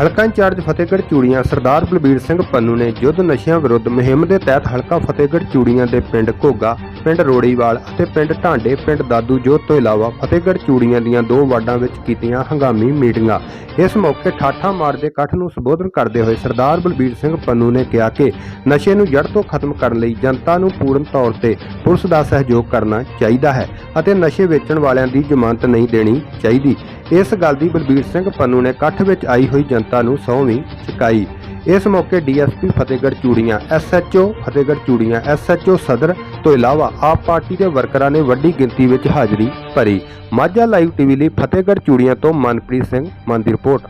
ਹਲਕਾ ਇੰਚਾਰਜ ਫਤਿਹਗੜ੍ਹ ਚੂੜੀਆਂ ਸਰਦਾਰ ਬਲਬੀਰ ਸਿੰਘ ਪੰਨੂ ਨੇ ਯੁੱਧ ਨਸ਼ਿਆਂ ਵਿਰੁੱਧ ਮੁਹਿੰਮ ਦੇ ਤਹਿਤ ਹਲਕਾ ਫਤਿਹਗੜ੍ਹ ਚੂੜੀਆਂ ਦੇ ਪਿੰਡ ਘੋਗਾ, ਪਿੰਡ ਰੋੜੀਵਾਲ ਅਤੇ ਪਿੰਡ ਢਾਂਡੇ, ਪਿੰਡ ਦਾਦੂ ਜੋਤ ਤੋਂ ਇਲਾਵਾ ਫਤਿਹਗੜ੍ਹ ਚੂੜੀਆਂ ਦੀਆਂ ਦੋ ਵਾਰਡਾਂ ਵਿੱਚ ਕੀਤੀਆਂ ਹੰਗਾਮੀ ਮੀਟਿੰਗਾਂ। ਇਸ ਮੌਕੇ ਠਾਠਾ ਮਾਰਦੇ ਇਕੱਠ ਨੂੰ ਸੰਬੋਧਨ ਕਰਦੇ ਹੋਏ ਸਰਦਾਰ ਬਲਬੀਰ ਸਿੰਘ ਪੰਨੂ ਨੇ ਕਿਹਾ ਕਿ ਨਸ਼ੇ ਨੂੰ ਜੜ ਤੋਂ ਖਤਮ ਕਰਨ ਲਈ ਜਨਤਾ ਨੂੰ ਪੂਰਨ ਤੌਰ ਤੇ ਪੁਲਿਸ ਦਾ ਸਹਿਯੋਗ ਕਰਨਾ ਚਾਹੀਦਾ ਹੈ ਅਤੇ ਨਸ਼ੇ ਵੇਚਣ ਵਾਲਿਆਂ ਦੀ ਜ਼ਮਾਨਤ ਨਹੀਂ ਦੇਣੀ ਚਾਹੀਦੀ। ਇਸ ਗੱਲ ਦੀ ਬਲਬੀਰ ਸਿੰਘ ਪੰਨੂ ਨੇ ਇਕੱਠ ਵਿੱਚ ਆਈ ਹੋਈ ਜਨਤਾ ਨੂੰ ਸਹੁੰ ਚੁਕਾਈ। ਇਸ ਮੌਕੇ DSP Fatehgarh Churian SHO Fatehgarh Churian SHO ਸਦਰ ਤੋਂ ਇਲਾਵਾ ਆਪ ਪਾਰਟੀ ਦੇ ਵਰਕਰਾਂ ਨੇ ਵੱਡੀ ਗਿਣਤੀ ਵਿੱਚ ਹਾਜ਼ਰੀ ਭਰੀ। ਮਾਝਾ ਲਾਈਵ ਟੀਵੀ ਲਈ ਫਤਿਹਗੜ੍ਹ ਚੂੜੀਆਂ ਤੋਂ ਮਨਪ੍ਰੀਤ ਸਿੰਘ ਮਨ ਦੀ ਰਿਪੋਰਟ।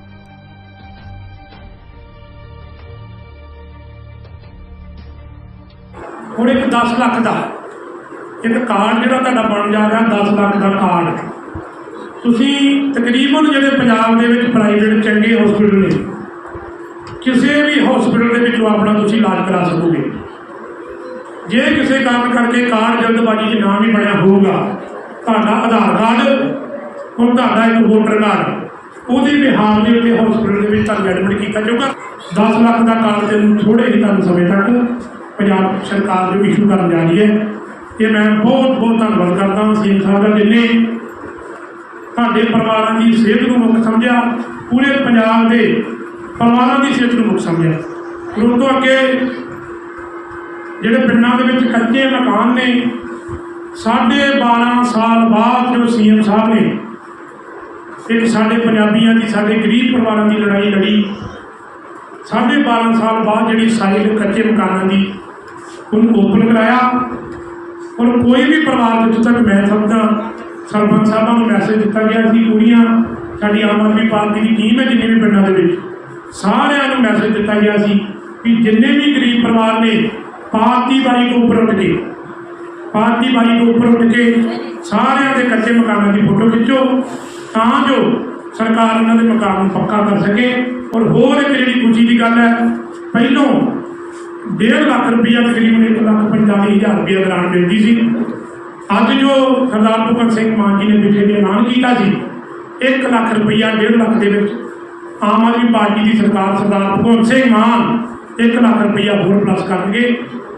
ਹੁਣ ਇੱਕ 10 ਲੱਖ ਦਾ। ਇੱਕ ਕਾਰਡ ਜਿਹੜਾ ਤੁਹਾਡਾ ਬਣ ਜਾ ਰਿਹਾ 10 ਲੱਖ ਦਾ ਕਾਰਡ। ਤੁਸੀਂ ਤਕਰੀਬਨ ਜਿਹੜੇ ਪੰਜਾਬ ਦੇ ਵਿੱਚ ਪ੍ਰਾਈਵੇਟ ਚੰਗੇ ਹਸਪੀਟਲ ਨੇ, ਕਿਸੇ ਵੀ ਹਸਪੀਟਲ ਦੇ ਵਿੱਚੋਂ ਆਪਣਾ ਤੁਸੀਂ ਇਲਾਜ ਕਰਾ ਸਕੋਗੇ। ਜੇ ਕਿਸੇ ਕਾਰਨ ਕਰਕੇ ਕਾਰਡ ਜਲਦਬਾਜ਼ੀ 'ਚ ਨਾ ਵੀ ਬਣਿਆ ਹੋਊਗਾ, ਤੁਹਾਡਾ ਆਧਾਰ ਕਾਰਡ, ਹੁਣ ਤੁਹਾਡਾ ਇੱਕ ਵੋਟਰ ਕਾਰਡ ਉਹਦੀ ਬਿਹਾਰ ਦੇ ਉੱਤੇ ਹਸਪੀਟਲ ਦੇ ਵਿੱਚ ਤੁਹਾਨੂੰ ਐਡਮਿਟ ਕੀਤਾ ਜਾਊਗਾ। 10 ਲੱਖ ਦਾ ਕਾਰਡ ਤੇ ਥੋੜੇ ਹੀ ਤੁਹਾਨੂੰ ਸਮੇਂ ਤੱਕ ਪੰਜਾਬ ਸਰਕਾਰ ਜੋ ਇਸ਼ੂ ਕਰਨ ਜਾ ਰਹੀ ਹੈ। ਇਹ ਮੈਂ ਬਹੁਤ ਬਹੁਤ ਧੰਨਵਾਦ ਕਰਦਾ ਹਾਂ ਸੀਐਮ ਸਾਹਿਬ ਦਾ ਜਿੰਨੇ ਤੁਹਾਡੇ ਪਰਿਵਾਰਾਂ ਦੀ ਸਿਹਤ ਨੂੰ ਮੁੱਖ ਸਮਝਿਆ, ਪੂਰੇ ਪੰਜਾਬ ਦੇ ਪਰਿਵਾਰਾਂ ਦੀ ਸਿਹਤ ਨੂੰ ਮੁੱਖ ਸਮਝਿਆ। ਫਿਰ ਉਸ ਤੋਂ ਅੱਗੇ ਜਿਹੜੇ ਪਿੰਡਾਂ ਦੇ ਵਿੱਚ ਕੱਚੇ ਮਕਾਨ ਨੇ, ਸਾਢੇ 12 ਸਾਲ ਬਾਅਦ ਜੋ ਸੀਐਮ ਸਾਹਿਬ ਨੇ ਇੱਕ ਸਾਡੇ ਪੰਜਾਬੀਆਂ ਦੀ, ਸਾਡੇ ਗਰੀਬ ਪਰਿਵਾਰਾਂ ਦੀ ਲੜਾਈ ਲੜੀ, ਸਾਢੇ 12 ਸਾਲ ਬਾਅਦ ਜਿਹੜੀ ਸਾਈਲ ਕੱਚੇ ਮਕਾਨਾਂ ਦੀ ਉਹਨੂੰ ਓਪਨ ਕਰਾਇਆ। ਔਰ ਕੋਈ ਵੀ ਪਰਿਵਾਰ ਜਿੱਥੇ ਤੱਕ ਮੈਂ ਸਮਝਦਾ ਸਰਪੰਚ ਸਾਹਿਬਾਂ ਨੂੰ ਮੈਸੇਜ ਦਿੱਤਾ ਗਿਆ ਸੀ ਪੂਰੀਆਂ ਸਾਡੀ ਆਮ ਆਦਮੀ ਪਾਰਟੀ ਦੀ ਟੀਮ ਹੈ ਜਿੰਨੇ ਵੀ ਪਿੰਡਾਂ ਦੇ ਵਿੱਚ। ਸਾਰਿਆਂ ਨੂੰ ਮੈਸੇਜ ਦਿੱਤਾ ਗਿਆ ਸੀ ਕਿ ਜਿੰਨੇ ਵੀ ਗਰੀਬ ਪਰਿਵਾਰ ਨੇ, ਪਾਰਟੀ ਬਾਈ ਤੋਂ ਉੱਪਰ ਉੱਠ ਕੇ, ਪਾਰਟੀ ਬਾਈ ਤੋਂ ਉੱਪਰ ਉੱਠ ਕੇ ਸਾਰਿਆਂ ਦੇ ਕੱਚੇ ਮਕਾਨਾਂ ਦੀ ਫੋਟੋ ਖਿੱਚੋ, ਤਾਂ ਜੋ ਸਰਕਾਰ ਉਹਨਾਂ ਦੇ ਮਕਾਨ ਨੂੰ ਪੱਕਾ ਕਰ ਸਕੇ। ਔਰ ਹੋਰ ਇੱਕ ਜਿਹੜੀ ਖੁਸ਼ੀ ਦੀ ਗੱਲ ਹੈ, ਪਹਿਲੋਂ 1.5 ਲੱਖ ਰੁਪਈਆ ਤਕਰੀਬਨ 1 ਲੱਖ 45 ਹਜ਼ਾਰ ਰੁਪਈਆ ਗ੍ਰਾਂਟ ਮਿਲਦੀ ਸੀ। ਅੱਜ ਜੋ ਸਰਦਾਰ ਭਗਵੰਤ ਸਿੰਘ ਮਾਨ ਜੀ ਨੇ ਪਿਛੇ ਜਿਹੇ ਐਲਾਨ ਕੀਤਾ ਸੀ 1 ਲੱਖ ਰੁਪਈਆ 1.5 ਲੱਖ ਦੇ ਵਿੱਚ ਆਮ ਆਦਮੀ ਪਾਰਟੀ ਦੀ ਸਰਕਾਰ ਸਰਦਾਰ ਭਗਵੰਤ ਸਿੰਘ ਮਾਨ 1 ਲੱਖ ਰੁਪਈਆ ਹੋਰ ਪਲੱਸ ਕਰਨਗੇ।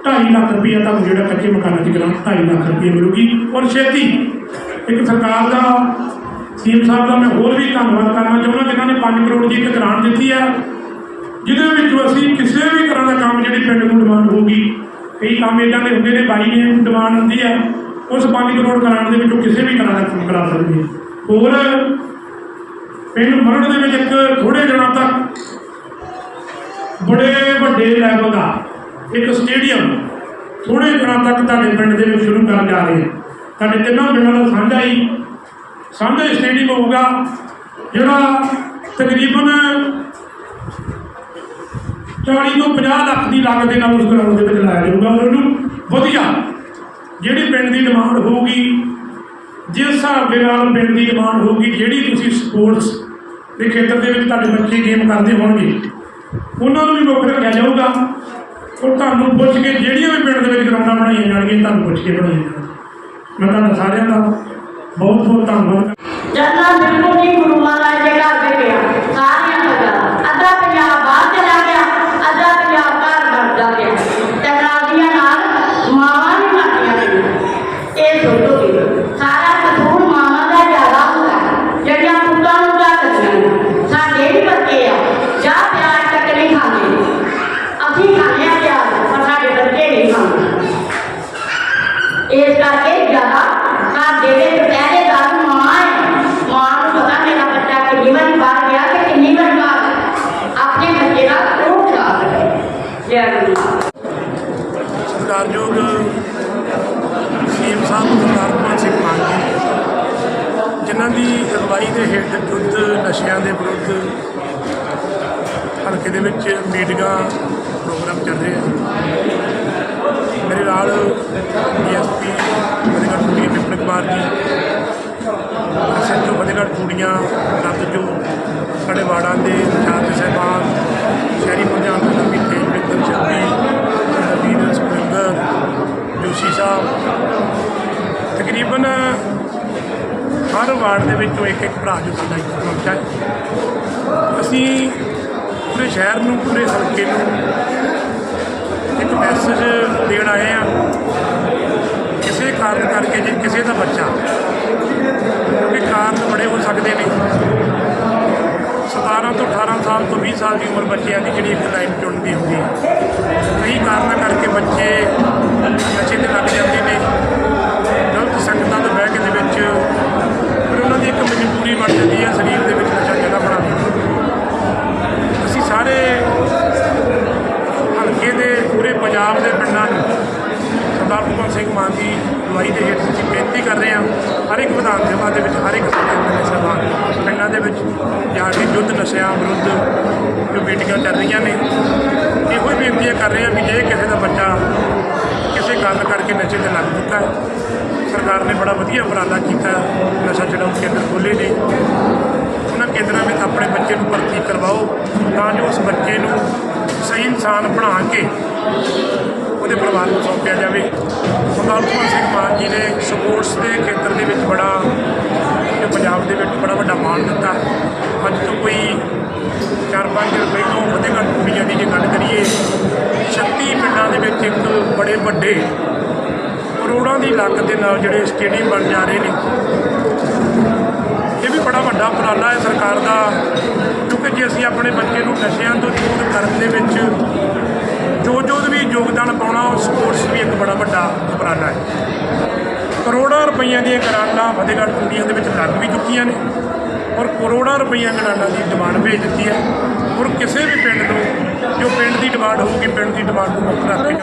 2.5 ਲੱਖ ਰੁਪਈਆ ਤੁਹਾਨੂੰ ਜਿਹੜਾ ਕੱਚੇ ਮਕਾਨਾਂ ਦੀ ਗ੍ਰਾਂਟ 2.5 ਲੱਖ ਰੁਪਈਆ ਮਿਲੂਗੀ। ਔਰ ਛੇਤੀ ਇੱਕ ਸਰਕਾਰ ਦਾ ਸੀਐਮ ਸਾਹਿਬ ਦਾ ਮੈਂ ਹੋਰ ਵੀ ਧੰਨਵਾਦ ਕਰਨਾ ਚਾਹੁੰਦਾ ਜਿਨ੍ਹਾਂ ਨੇ 5 ਕਰੋੜ ਦੀ ਇੱਕ ਗ੍ਰਾਂਟ ਦਿੱਤੀ ਹੈ, ਜਿਹਦੇ ਵਿੱਚ ਅਸੀਂ ਕਿਸੇ ਵੀ ਤਰ੍ਹਾਂ ਦਾ ਕੰਮ ਜਿਹੜੀ ਪਿੰਡ ਨੂੰ ਡਿਮਾਂਡ ਹੋਊਗੀ, ਕਈ ਕੰਮ ਇਦਾਂ ਦੇ ਹੁੰਦੇ ਨੇ, ਬਾਈ ਨੇ ਡਿਮਾਂਡ ਹੁੰਦੀ ਹੈ। ਉਸ 5 ਕਰੋੜ ਗ੍ਰਾਂਟ ਦੇ ਵਿੱਚੋਂ ਕਿਸੇ ਵੀ ਤਰ੍ਹਾਂ ਦਾ ਕੰਮ ਕਰਾ ਸਕਦੇ ਹਾਂ। ਹੋਰ, ਪਿੰਡ ਮਰੜ ਦੇ ਵਿੱਚ ਇੱਕ ਥੋੜੇ ਦਿਨਾਂ ਤੱਕ ਬੜੇ ਵੱਡੇ ਲੈਵਲ ਦਾ ਇੱਕ ਸਟੇਡੀਅਮ ਥੋੜੇ ਦਿਨਾਂ ਤੱਕ ਤੁਹਾਡੇ ਪਿੰਡ ਦੇ ਵਿੱਚ ਸ਼ੁਰੂ ਕਰਨ ਜਾ ਰਹੇ ਤੁਹਾਡੇ ਤਿੰਨਾਂ ਪਿੰਡਾਂ ਦਾ ਸਾਂਝਾ ਹੀ ਸਾਂਝਾ ਸਟੇਡੀਅਮ ਹੋਊਗਾ, ਜਿਹੜਾ ਤਕਰੀਬਨ 40 ਤੋਂ 50 ਲੱਖ ਦੀ ਲਾਗਤ ਦੇ ਨਾਲ ਉਸ ਗਰਾਊਂਡ ਦੇ ਵਿੱਚ ਲਾਇਆ ਜਾਊਗਾ ਔਰ ਉਹਨੂੰ ਵਧੀਆ ਜਿਹੜੀ ਪਿੰਡ ਦੀ ਡਿਮਾਂਡ ਹੋਊਗੀ। ਜਿਸ ਹਿਸਾਬ ਦੇ ਨਾਲ ਪਿੰਡ ਦੀ ਡਿਮਾਂਡ ਹੋਊਗੀ, ਜਿਹੜੀ ਤੁਸੀਂ ਸਪੋਰਟਸ ਦੇ ਖੇਤਰ ਦੇ ਵਿੱਚ ਤੁਹਾਡੇ ਬੱਚੇ ਗੇਮ ਕਰਦੇ ਹੋਣਗੇ। ਉਹਨਾਂ ਨੂੰ ਵੀ ਮੁੱਖ ਰੱਖਿਆ ਜਾਊਗਾ। ਉਹ ਤੁਹਾਨੂੰ ਪੁੱਛ ਕੇ ਜਿਹੜੀਆਂ ਵੀ ਪਿੰਡ ਦੇ ਵਿੱਚ ਗਰਾਊਂਡਾਂ ਬਣਾਈਆਂ ਜਾਣਗੀਆਂ, ਤੁਹਾਨੂੰ ਪੁੱਛ ਕੇ ਬਣਾਈਆਂ ਜਾਣਗੀਆਂ। ਮੈਂ ਤੁਹਾਨੂੰ ਸਾਰਿਆਂ ਦਾ ਬਹੁਤ ਬਹੁਤ ਧੰਨਵਾਦ। ਜਨਰਲ ਬਿਲਕੁਲ ਨਹੀਂ ਗੁਰੂ ਮਹਾਰਾਜ ਦੇ ਘਰ ਤੇ ਗਿਆ ਸਾਰੀਆਂ ਗੱਲਾਂ ਅੱਧਾ ਪੰਜਾਬ ਬਾਹਰ ਚਲਾ ਗਿਆ ਅੱਧਾ ਪੰਜਾਬ ਘਰ ਵੜ ਜਾ ਗਿਆ ਟੈਕਨੋਲੋਜੀਆਂ ਨਾਲ ਮਾਵਾਂ ਵੀ ਮਾਰੀਆਂ ਗਈਆਂ ਇਹ ਸੋਚੋ ਕਿ ਸਾਰਾ ਕਸੂਰ ਮਾਵਾਂ ਦਾ ਜ਼ਿਆਦਾ ਹੁੰਦਾ ਹੈ। ਜਿਹੜੀਆਂ ਪੁੱਤਾਂ ਨੂੰ ਝੱਕਦੀਆਂ ਨੇ ਸਾਡੇ ਵੀ ਬੱਚੇ ਆ ਜਾਂ ਪਿਆਰ ਤੱਕ ਨਹੀਂ ਖਾਂਦੇ ਅਸੀਂ ਖਾਂਦੇ ਆ ਪਿਆਰ ਪਰ ਸਾਡੇ ਬੱਚੇ ਨਹੀਂ ਖਾਂਦੇ ਇਸ ਕਰਕੇ ਜ਼ਿਆਦਾ ਘਰ ਦੇ ਵਿੱਚ ਪਹਿਰੇਦਾਰ ਮਾਂ ਹੈ ਮਾਂ ਨੂੰ ਪਤਾ ਮੇਰਾ ਬੱਚਾ ਕਿੰਨੀ ਵਾਰੀ ਬਾਹਰ ਗਿਆ ਤੇ ਕਿੰਨੀ ਵਾਰੀ ਬਾਹਰ ਆਇਆ। ਆਪਣੇ ਬੱਚੇ ਦਾ ਉਹ ਖਿਆਲ ਰੱਖੇ ਜੈ ਗੁਰੂ ਸਤਿਕਾਰਯੋਗ ਸੀਐਮ ਸਾਹਿਬ ਸਰਦਾਰ ਭਗਵੰਤ ਸਿੰਘ ਮਾਨ ਜੀ ਦੀ ਅਗਵਾਈ ਦੇ ਹੇਠ ਯੁੱਧ ਨਸ਼ਿਆਂ ਦੇ ਵਿਰੁੱਧ ਹਲਕੇ ਦੇ ਵਿੱਚ ਮੀਟਿੰਗਾਂ, ਪ੍ਰੋਗਰਾਮ ਚੱਲ ਰਹੇ ਆ। ਮੇਰੇ ਨਾਲ ਡੀਐਸਪੀ ਫਤਿਹਗੜ੍ਹ ਚੂੜੀਆਂ ਵਿਪਨ ਕੁਮਾਰ ਜੀ, ਐਸਐਚਓ ਫਤਿਹਗੜ੍ਹ ਚੂੜੀਆਂ ਰੱਬ ਜੋ ਸਾਡੇ ਵਾਰਡਾਂ ਦੇ ਇੰਚਾਰਜ ਸਾਹਿਬਾਨ, ਸ਼ਹਿਰੀ ਪ੍ਰਧਾਨ ਦਾ ਮਿੱਠੇ ਵਿਕਰ ਸ਼ਰਮੀ ਨਵੀਨ ਸੁਖਿੰਦਰ ਜੋਸ਼ੀ ਸਾਹਿਬ। ਤਕਰੀਬਨ ਹਰ ਵਾਰਡ ਦੇ ਵਿੱਚੋਂ ਇੱਕ ਇੱਕ ਭਰਾ ਜੋ ਸਾਡਾ ਇੱਥੇ ਪਹੁੰਚਾ ਹੈ। ਅਸੀਂ ਪੂਰੇ ਸ਼ਹਿਰ ਨੂੰ, ਪੂਰੇ ਹਲਕੇ ਨੂੰ ਇੱਕ ਮੈਸੇਜ ਦੇਣ ਆਏ ਆ ਕਿਸੇ ਕਾਰਨ ਕਰਕੇ ਜੇ ਕਿਸੇ ਦਾ ਬੱਚਾ ਕਿਉਂਕਿ ਕਾਰਨ ਬੜੇ ਹੋ ਸਕਦੇ ਨੇ। 17 ਤੋਂ 18 ਸਾਲ ਤੋਂ 20 ਸਾਲ ਦੀ ਉਮਰ ਬੱਚਿਆਂ ਦੀ ਜਿਹੜੀ ਇੱਕ ਲਾਈਨ ਚੁਣਦੀ ਹੁੰਦੀ ਹੈ। ਇੱਕ ਵਿਧਾਨ ਸਭਾ ਦੇ ਵਿੱਚ ਹਰ ਇੱਕ ਸੰਗਠਨ ਸਭਾ ਪਿੰਡਾਂ ਦੇ ਵਿੱਚ ਜਾ ਕੇ ਯੁੱਧ ਨਸ਼ਿਆਂ ਵਿਰੁੱਧ ਜੋ ਮੀਟਿੰਗਾਂ ਚੱਲ ਰਹੀਆਂ ਨੇ, ਇਹੋ ਹੀ ਬੇਨਤੀਆਂ ਕਰ ਰਹੇ ਹਾਂ ਵੀ ਜੇ ਕਿਸੇ ਦਾ ਬੱਚਾ ਕਿਸੇ ਗੱਲ ਕਰਕੇ ਨਸ਼ੇ ਤੇ ਲੱਗ ਚੁੱਕਾ ਹੈ, ਸਰਕਾਰ ਨੇ ਬੜਾ ਵਧੀਆ ਉਪਰਾਲਾ ਕੀਤਾ ਨਸ਼ਾ ਛਡਾਊ ਕੇਂਦਰ ਖੋਲ੍ਹੇ ਨੇ। ਉਹਨਾਂ ਕੇਂਦਰਾਂ ਵਿੱਚ ਆਪਣੇ ਬੱਚੇ ਨੂੰ ਭਰਤੀ ਕਰਵਾਓ, ਤਾਂ ਜੋ ਉਸ ਬੱਚੇ ਨੂੰ ਸਹੀ ਇਨਸਾਨ ਬਣਾ ਕੇ ਉਹਦੇ ਪਰਿਵਾਰ ਨੂੰ ਸੌਂਪਿਆ ਜਾਵੇ। ਸਰਦਾਰ ਭਗਵੰਤ ਸਿੰਘ ਮਾਨ ਜੀ ਨੇ ਸਪੋਰਟਸ ਦੇ ਬੜਾ ਇਹ ਪੰਜਾਬ ਦੇ ਵਿੱਚ ਬੜਾ ਵੱਡਾ ਮਾਣ ਦਿੱਤਾ। ਅੱਜ ਤੋਂ ਕੋਈ ਚਾਰ ਪੰਜ ਰੁਪਏ ਤੋਂ ਫਤਿਹਗੜ੍ਹ ਕੁੜੀਆਂ ਦੀ ਜੇ ਗੱਲ ਕਰੀਏ 36 ਪਿੰਡਾਂ ਦੇ ਵਿੱਚ ਇੱਕ ਬੜੇ ਵੱਡੇ ਕਰੋੜਾਂ ਦੀ ਲਾਗਤ ਦੇ ਨਾਲ ਜਿਹੜੇ ਸਟੇਡੀਅਮ ਬਣ ਜਾ ਰਹੇ ਨੇ। ਇਹ ਵੀ ਬੜਾ ਵੱਡਾ ਉਪਰਾਲਾ ਹੈ ਸਰਕਾਰ ਦਾ, ਕਿਉਂਕਿ ਜੇ ਅਸੀਂ ਆਪਣੇ ਬੱਚੇ ਨੂੰ ਨਸ਼ਿਆਂ ਤੋਂ ਦੂਰ ਕਰਨ ਦੇ ਵਿੱਚ ਜੋ ਜੋ ਵੀ ਯੋਗਦਾਨ ਪਾਉਣਾ, ਉਹ ਸਪੋਰਟਸ ਵੀ ਇੱਕ ਬੜਾ ਵੱਡਾ ਉਪਰਾਲਾ ਹੈ। ਕਰੋੜਾਂ ਰੁਪਈਆਂ ਦੀਆਂ ਗ੍ਰਾਂਟਾਂ ਫਤਿਹਗੜ੍ਹ ਕੁੰਡੀਆਂ ਦੇ ਵਿੱਚ ਲੱਗ ਵੀ ਚੁੱਕੀਆਂ ਨੇ। ਔਰ ਕਰੋੜਾਂ ਰੁਪਈਆਂ ਗ੍ਰਾਂਟਾਂ ਦੀ ਡਿਮਾਂਡ ਭੇਜ ਦਿੱਤੀ ਹੈ। ਔਰ ਕਿਸੇ ਵੀ ਪਿੰਡ ਨੂੰ ਜੋ ਪਿੰਡ ਦੀ ਡਿਮਾਂਡ ਹੋਊਗੀ, ਪਿੰਡ ਦੀ ਡਿਮਾਂਡ ਨੂੰ ਮੁੱਖ ਰੱਖ ਕੇ